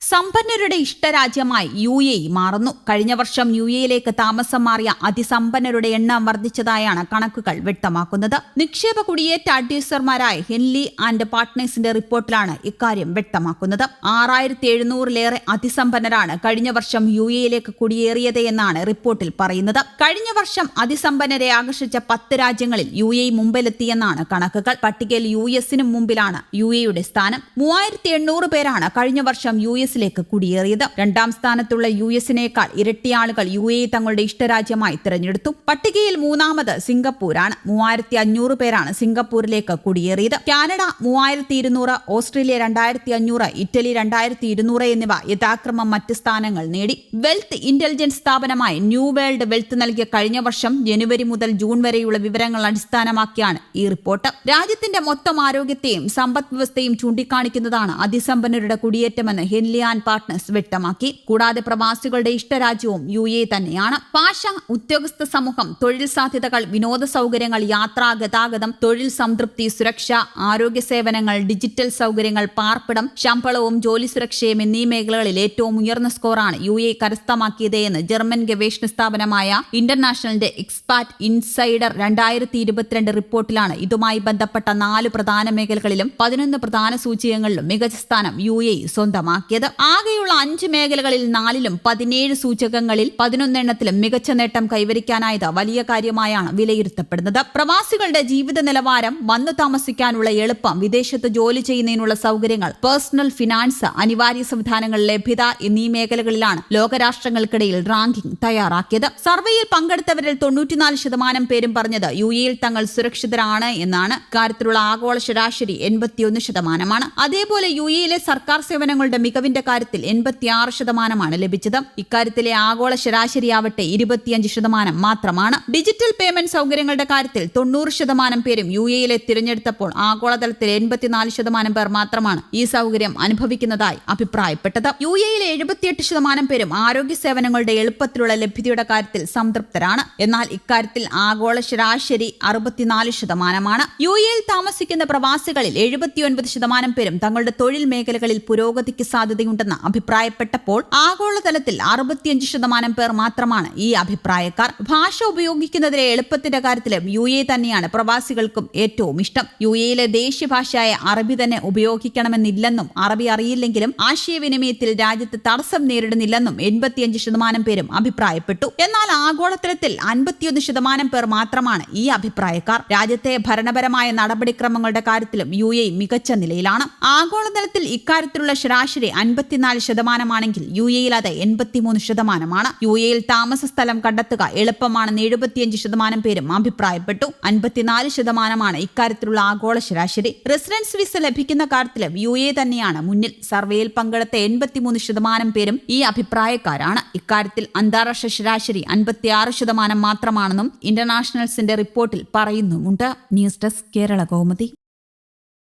സമ്പന്നരുടെ ഇഷ്ടരാജ്യമായി U A മാറുന്നു. കഴിഞ്ഞ വർഷം യു എയിലേക്ക് താമസം മാറിയ അതിസമ്പന്നരുടെ എണ്ണം വർദ്ധിച്ചതായാണ് കണക്കുകൾ വ്യക്തമാക്കുന്നത്. നിക്ഷേപ കുടിയേറ്റ അഡ്വൈസർമാരായ ഹെൻലി ആൻഡ് പാർട്ട്നേഴ്സിന്റെ റിപ്പോർട്ടിലാണ് ഇക്കാര്യം വ്യക്തമാക്കുന്നത്. ആറായിരത്തി എഴുന്നൂറിലേറെ അതിസമ്പന്നരാണ് കഴിഞ്ഞ വർഷം യു എയിലേക്ക് കുടിയേറിയത് എന്നാണ് റിപ്പോർട്ടിൽ പറയുന്നത്. കഴിഞ്ഞ വർഷം അതിസമ്പന്നരെ ആകർഷിച്ച പത്ത് രാജ്യങ്ങളിൽ യു എ മുമ്പിലെത്തിയെന്നാണ് കണക്കുകൾ. പട്ടികയിൽ യു എസിനും മുമ്പിലാണ് യു എയുടെ സ്ഥാനം. മൂവായിരത്തി എണ്ണൂറ് പേരാണ് കഴിഞ്ഞ വർഷം യു എസിലേക്ക് കുടിയേറിയത്. രണ്ടാം സ്ഥാനത്തുള്ള യു എസിനേക്കാൾ ഇരട്ടി ആളുകൾ യു എ തങ്ങളുടെ ഇഷ്ടരാജ്യമായി തിരഞ്ഞെടുത്തു. പട്ടികയിൽ മൂന്നാമത് സിംഗപ്പൂരാണ്. മൂവായിരത്തി അഞ്ഞൂറ് പേരാണ് സിംഗപ്പൂരിലേക്ക് കുടിയേറിയത്. കാനഡ മൂവായിരത്തി ഇരുന്നൂറ് ഓസ്ട്രേലിയ രണ്ടായിരത്തി അഞ്ഞൂറ് ഇറ്റലി രണ്ടായിരത്തി ഇരുന്നൂറ് എന്നിവ യഥാക്രമം മറ്റ് സ്ഥാനങ്ങൾ നേടി. വെൽത്ത് ഇന്റലിജൻസ് സ്ഥാപനമായ ന്യൂ വേൾഡ് വെൽത്ത് നൽകിയ കഴിഞ്ഞ വർഷം ജനുവരി മുതൽ ജൂൺ വരെയുള്ള വിവരങ്ങൾ അടിസ്ഥാനമാക്കിയാണ് ഈ റിപ്പോർട്ട്. രാജ്യത്തിന്റെ മൊത്തം ആരോഗ്യത്തെയും സമ്പദ് വ്യവസ്ഥയും ചൂണ്ടിക്കാണിക്കുന്നതാണ് അതിസമ്പന്നരുടെ കുടിയേറ്റമെന്ന് ഹെൻലി ആൻഡ് പാർട്ട്നേഴ്സ് വ്യക്തമാക്കി. കൂടാതെ പ്രവാസികളുടെ ഇഷ്ടരാജ്യവും യു എ തന്നെയാണ്. പാഷ ഉദ്യോഗസ്ഥ സമൂഹം തൊഴിൽ സാധ്യതകൾ വിനോദ സൗകര്യങ്ങൾ യാത്രാ ഗതാഗതം തൊഴിൽ സംതൃപ്തി സുരക്ഷ ആരോഗ്യ സേവനങ്ങൾ ഡിജിറ്റൽ സൗകര്യങ്ങൾ പാർപ്പിടം ശമ്പളവും ജോലി സുരക്ഷയും എന്നീ മേഖലകളിൽ ഏറ്റവും ഉയർന്ന സ്കോറാണ് യു എ കരസ്ഥമാക്കിയത് എന്ന് ജർമ്മൻ ഗവേഷണ സ്ഥാപനമായ ഇന്റർനാഷണലിന്റെ എക്സ്പാറ്റ് ഇൻസൈഡർ രണ്ടായിരത്തി ഇരുപത്തിരണ്ട് റിപ്പോർട്ടിലാണ് ഇതുമായി ബന്ധപ്പെട്ട നാല് പ്രധാന മേഖലകളിലും പതിനൊന്ന് പ്രധാന സൂചികകളിലും മികച്ച സ്ഥാനം യു എ സ്വന്തമാക്കിയത്. ആകെയുള്ള അഞ്ച് മേഖലകളിൽ നാലിലും പതിനേഴ് സൂചകങ്ങളിൽ പതിനൊന്നെണ്ണത്തിലും മികച്ച നേട്ടം കൈവരിക്കാനായത് വലിയ കാര്യമായാണ് വിലയിരുത്തപ്പെടുന്നത്. പ്രവാസികളുടെ ജീവിത നിലവാരം വന്നു താമസിക്കാനുള്ള എളുപ്പം വിദേശത്ത് ജോലി ചെയ്യുന്നതിനുള്ള സൗകര്യങ്ങൾ പേഴ്സണൽ ഫിനാൻസ് അനിവാര്യ സംവിധാനങ്ങൾ ലഭ്യത എന്നീ മേഖലകളിലാണ് ലോകരാഷ്ട്രങ്ങൾക്കിടയിൽ റാങ്കിംഗ് തയ്യാറാക്കിയത്. സർവേയിൽ പങ്കെടുത്തവരിൽ തൊണ്ണൂറ്റിനാല് ശതമാനം പേരും പറഞ്ഞത് യു എയിൽ തങ്ങൾ സുരക്ഷിതരാണ് എന്നാണ്. കാര്യത്തിലുള്ള ആഗോള ശരാശരി എൺപത്തിയൊന്ന് ശതമാനമാണ്. അതേപോലെ യു എയിലെ സർക്കാർ സേവനങ്ങളുടെ മികവിന്റെ കാര്യത്തിൽ എൺപത്തിയാറ് ശതമാനമാണ് ലഭിച്ചത്. ഇക്കാര്യത്തിലെ ആഗോള ശരാശരിയാവട്ടെ ഇരുപത്തിയഞ്ച് ശതമാനം മാത്രമാണ്. ഡിജിറ്റൽ പേയ്മെന്റ് സൗകര്യങ്ങളുടെ കാര്യത്തിൽ തൊണ്ണൂറ് ശതമാനം പേരും യു എയിലെ തിരഞ്ഞെടുത്തപ്പോൾ ആഗോളതലത്തിൽ എൺപത്തിനാല് ശതമാനം പേർ മാത്രമാണ് ഈ സൗകര്യം അനുഭവിക്കുന്നതായി അഭിപ്രായപ്പെട്ടത്. യു എയിലെ എഴുപത്തിയെട്ട് ശതമാനം പേരും ആരോഗ്യ സേവനങ്ങളുടെ എളുപ്പത്തിലുള്ള ലഭ്യതയുടെ കാര്യത്തിൽ സംതൃപ്തരാണ്. എന്നാൽ ഇക്കാര്യത്തിൽ ആഗോള ശരാശരി അറുപത്തിനാല് ശതമാനമാണ്. യു എയിൽ താമസിക്കുന്ന പ്രവാസികളിൽ എഴുപത്തിയൊൻപത് ശതമാനം പേരും തങ്ങളുടെ തൊഴിൽ മേഖലകളിൽ പുരോഗതിക്ക് സാധ്യതയുണ്ടെന്ന് അഭിപ്രായപ്പെട്ടപ്പോൾ ആഗോളതലത്തിൽ അറുപത്തിയഞ്ച് ശതമാനം പേർ മാത്രമാണ് ഈ അഭിപ്രായക്കാർ. ഭാഷ ഉപയോഗിക്കുന്നതിലെ എളുപ്പത്തിന്റെ കാര്യത്തിലും യു എ തന്നെയാണ് പ്രവാസികൾക്കും ഏറ്റവും ഇഷ്ടം. യു എയിലെ ദേശീയ ഭാഷയായ അറബി തന്നെ ഉപയോഗിക്കണമെന്നില്ലെന്നും അറബി അറിയില്ലെങ്കിലും ആശയവിനിമയത്തിൽ രാജ്യത്ത് തടസ്സം നേരിടുന്നില്ലെന്നും എൺപത്തിയഞ്ച് ശതമാനം പേരും അഭിപ്രായപ്പെട്ടു. എന്നാൽ ആഗോളതലത്തിൽ അൻപത്തിയൊന്ന് ശതമാനം പേർ മാത്രമാണ് ഈ അഭിപ്രായക്കാർ. രാജ്യത്തെ ഭരണപരമായ നടപടിക്രമങ്ങളുടെ കാര്യത്തിലും യു എ മികച്ച നിലയിലാണ്. ആഗോളതലത്തിൽ ഇക്കാര്യത്തിലുള്ള ശരാശരി അൻപത്തിനാല് ശതമാനമാണെങ്കിൽ യു എയിൽ അത് എൺപത്തിമൂന്ന് ശതമാനമാണ്. യു എയിൽ താമസ സ്ഥലം കണ്ടെത്തുക എളുപ്പമാണെന്ന് എഴുപത്തിയഞ്ച് ശതമാനം പേരും അഭിപ്രായപ്പെട്ടു. അൻപത്തിനാല് ശതമാനമാണ് ഇക്കാര്യത്തിലുള്ള ആഗോള ശരാശരി. റെസിഡൻസ് വിസ ലഭിക്കുന്ന കാര്യത്തിലും യു എ തന്നെയാണ് മുന്നിൽ. സർവേയിൽ പങ്കെടുത്ത എൺപത്തിമൂന്ന് ശതമാനം പേരും ഈ അഭിപ്രായക്കാരാണ്. ഇക്കാര്യത്തിൽ അന്താരാഷ്ട്ര ശരാശരി അൻപത്തിയാറ് ശതമാനം മാത്രമാണെന്നും ഇന്റർനാഷണൽസിന്റെ റിപ്പോർട്ടിൽ പറയുന്നുമുണ്ട്. News desk Kerala Kaumudi.